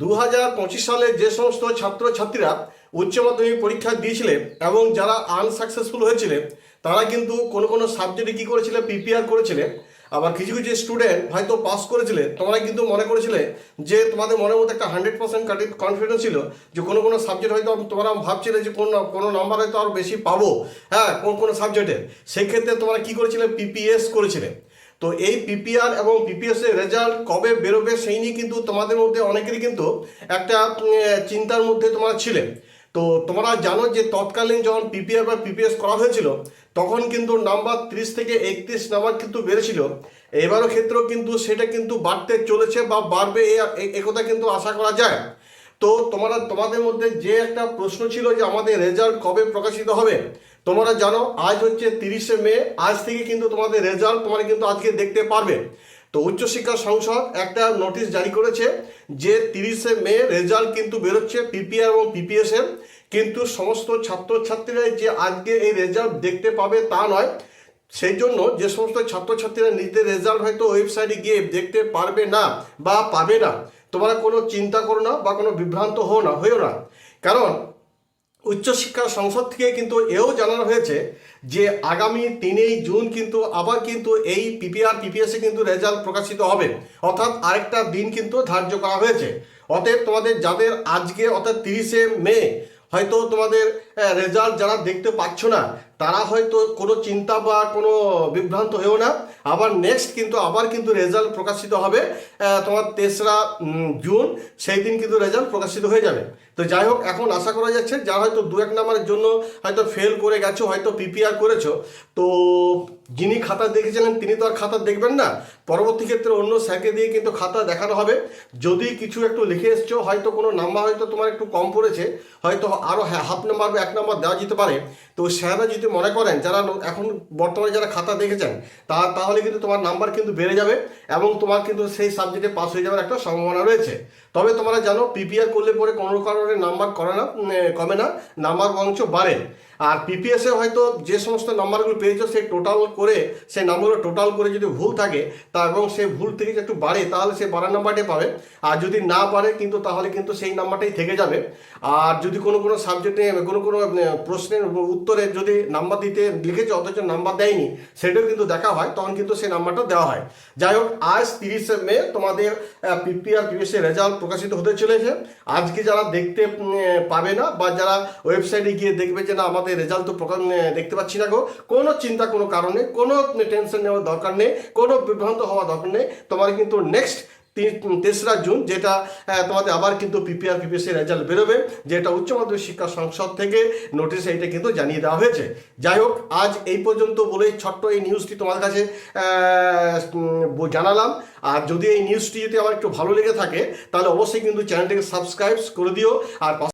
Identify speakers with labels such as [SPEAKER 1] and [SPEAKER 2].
[SPEAKER 1] দু হাজার পঁচিশ সালে যে সমস্ত ছাত্রছাত্রীরা উচ্চ মাধ্যমিক পরীক্ষা দিয়েছিলেন এবং যারা আনসাকসেসফুল হয়েছিলেন, তারা কিন্তু কোনো কোনো সাবজেক্টে কী করেছিলে প্রিপেয়ার করেছিলেন। আবার কিছু কিছু স্টুডেন্ট হয়তো পাস করেছিলে তোমরা কিন্তু মনে করেছিলে যে তোমাদের মনের মধ্যে একটা হান্ড্রেড পার্সেন্ট কনফিডেন্স ছিল যে কোনো কোনো সাবজেক্ট হয়তো তোমরা ভাবছিলে যে কোনো কোনো নাম্বার হয়তো আরও বেশি পাবো। হ্যাঁ কোন কোনো সাবজেক্টে সেক্ষেত্রে তোমরা কী করেছিলে? পিপিএস করেছিলে। তো এই পিপিআর এবং পিপিএস এর রেজাল্ট কবে বেরোবে সেই নিয়ে কিন্তু তোমাদের মধ্যে অনেকেরই কিন্তু একটা চিন্তার মধ্যে তোমরা ছিলেন তো তোমরা জানো যে তৎকালীন যখন পিপিআর বা পিপিএস করা হয়েছিল, তখন কিন্তু নাম্বার ত্রিশ থেকে একত্রিশ নাম্বার কিন্তু বেড়েছিল। এবারও ক্ষেত্রেও কিন্তু সেটা কিন্তু বাড়তে চলেছে বা বাড়বে একথা কিন্তু আশা করা যায়। তো তোমরা, তোমাদের মধ্যে যে একটা প্রশ্ন ছিল যে আমাদের রেজাল্ট কবে প্রকাশিত হবে তোমরা জানো, আজ হচ্ছে তিরিশে মে, আজ থেকে কিন্তু তোমাদের রেজাল্ট তোমরা কিন্তু আজকে দেখতে পারবে। তো উচ্চশিক্ষা সংসদ একটা নোটিশ জারি করেছে যে তিরিশে মে রেজাল্ট কিন্তু বেরোচ্ছে পিপিআর এবং পিপিএস এর কিন্তু সমস্ত ছাত্রছাত্রীরা যে আজকে এই রেজাল্ট দেখতে পাবে তা নয়, সেই জন্য যে সমস্ত ছাত্রছাত্রীরা নিজেদের রেজাল্ট হয়তো ওয়েবসাইটে গিয়ে দেখতে পারবে না বা পাবে না। তোমরা কোনো চিন্তা করো না বা কোনো বিভ্রান্ত হও না, হইও না। কারণ উচ্চশিক্ষা সংসদ থেকে কিন্তু এও জানানো হয়েছে যে আগামী তিনই জুন কিন্তু আবার কিন্তু এই পিপিআর পিপিএসে কিন্তু রেজাল্ট প্রকাশিত হবে। অর্থাৎ আরেকটা দিন কিন্তু ধার্য করা হয়েছে। অতএব তোমাদের যাদের আজকে, অর্থাৎ তিরিশে মে হয়তো তোমাদের রেজাল্ট যারা দেখতে পাচ্ছ না, তারা হয়তো কোনো চিন্তা বা কোনো বিভ্রান্ত হয়েও না। আবার নেক্সট কিন্তু, আবার কিন্তু রেজাল্ট প্রকাশিত হবে তোমার তেসরা জুন, সেই দিন কিন্তু রেজাল্ট প্রকাশিত হয়ে যাবে। তো যাই হোক, এখন আশা করা যাচ্ছে, যারা হয়তো দু এক নাম্বারের জন্য হয়তো ফেল করে গেছো, হয়তো পিপিআর করেছ, তো যিনি খাতা দেখেছিলেন, তিনি তো আর খাতা দেখবেন না। পরবর্তী ক্ষেত্রে অন্য স্যারকে দিয়ে কিন্তু খাতা দেখানো হবে। যদি কিছু একটু লিখে এসছো, হয়তো কোনো নাম্বার হয়তো তোমার একটু কম পড়েছে, হয়তো আরও হ্যাঁ হাফ নাম্বার বা এক নম্বর দেওয়া যেতে পারে। তো স্যাররা যদি মনে করেন, যারা এখন বর্তমানে যারা খাতা দেখেছেন, তা তাহলে কিন্তু তোমার নাম্বার কিন্তু বেড়ে যাবে এবং তোমার কিন্তু সেই সাবজেক্টে পাস হয়ে যাওয়ার একটা সম্ভাবনা রয়েছে। তবে তোমরা জানো পিপিআর করলে পরে কোনো কারণে নাম্বার করে না কমে না, নাম্বার বরঞ্চ বাড়ে। আর পিপিএসে হয়তো যে সমস্ত নাম্বারগুলো পেয়েছ সেই টোটাল করে সেই নাম্বারগুলো টোটাল করে যদি ভুল থাকে, তা এবং সেই ভুল থেকে একটু বাড়ে, তাহলে সে বাড়ার নাম্বারটাই পাবে। আর যদি না বাড়ে, কিন্তু তাহলে কিন্তু সেই নাম্বারটাই থেকে যাবে। আর যদি কোনো কোনো সাবজেক্টে কোনো কোনো প্রশ্নের উত্তরে যদি নাম্বার দিতে লিখেছে, অথচ নাম্বার দেয়নি, সেটাও কিন্তু দেখা হয়, তখন কিন্তু সেই নাম্বারটা দেওয়া হয়। যাই হোক, আজ তিরিশে মে তোমাদের পিপিআর পিএসসি রেজাল্ট প্রকাশিত হতে চলেছে। আজকে যারা দেখতে পাবে না বা যারা ওয়েবসাইটে গিয়ে দেখবে যে না, আমাদের রেজাল্ট তো প্রকাশ দেখতে পাচ্ছি না গো, কোনো চিন্তা, কোনো কারণে, কোনো টেনশন নেওয়ার দরকার নেই, কোনো বিভ্রান্ত হওয়া দরকার নেই। তোমার কিন্তু নেক্সট তেসরা জুন, যেটা তোমাদের আবার কিন্তু পিপিআর পিপিএসের রেজাল্ট বেরোবে, যেটা উচ্চ মাধ্যমিক শিক্ষা সংসদ থেকে নোটিশ এইটা কিন্তু জানিয়ে দেওয়া হয়েছে। যাই হোক, আজ এই পর্যন্ত বলে ছোট্ট এই নিউজটি তোমার কাছে জানালাম। আর যদি এই নিউজটি যদি আমার একটু ভালো লেগে থাকে, তাহলে অবশ্যই কিন্তু চ্যানেলটিকে সাবস্ক্রাইব করে দিও। আর